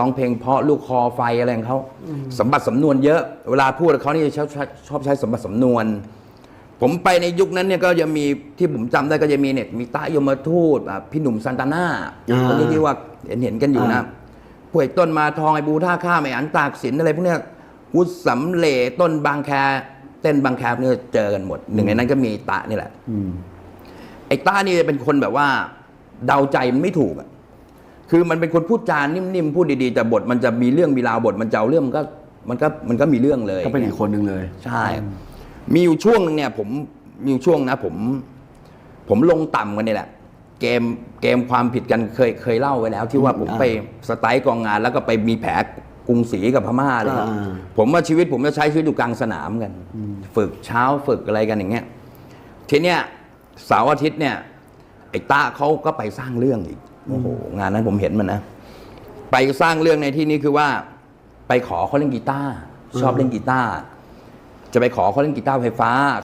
ร้องเพลงเพราะลูกคอไฟอะไรของเขาสมบัติสำนวนเยอะ เวลาพูดกับเขานี่ชอบชอบชอบใช้สมบัติสำนวน ผมไปในยุคนั้นเนี่ยก็จะมีที่ผมจำได้ก็จะมีเนี่ยมีตายมทูตอะพี่หนุ่มซันตาน่าอ่าคนนี้ที่ว่าเห็นเห็นกันอยู่นะอ่าพวกไอ้ต้นมาทองไอ้บูท่าข้ามไอ้อันตากสินอะไรพวกเนี้ยวุฒิสำเหล่ต้นบางแคเต้นบางแคเนี่ยเจอกันหมดหนึ่งในนั้นก็มีตะนี่แหละอืมไอ้ต้านี่เป็นคนแบบว่า เดาใจมันไม่ถูกอะ คือมันเป็นคนพูดจานิ่มๆพูดดีๆแต่บทมันจะมีเรื่องมีราวบทมันจะเอาเรื่องมันก็มันก็มันก็มีเรื่องเลยก็เป็นอีกคนหนึ่งเลย ใช่ มีอยู่ช่วงหนึงเนี่ย ผมมีอยู่ช่วงนะ ผม ผมลงต่ำกันนี่แหละ เกมเกมความผิดกันเคยเคยเล่าไว้แล้ว ที่ว่าผมอ่าไปสไตล์กองงาน แล้วก็ไปมีแผลกรุงศรีกับพม่าเลยอ่า ผมว่าชีวิตผมจะใช้ชีวิตอยู่กลางสนามกัน ฝึกเช้าฝึกอะไรกันอย่างเงี้ยทีเนี้ยเสาร์อาทิตย์เนี่ย ไอ้ตาเขาก็ไปสร้างเรื่องอีก โอ้โหงานนั้นผมเห็นมันนะไปสร้างเรื่องในที่นี้คือว่า ไปขอเขาเล่นกีตาร์ชอบเล่นกีตาร์จะไปขอเขาเล่นกีตาร์ไฟฟ้า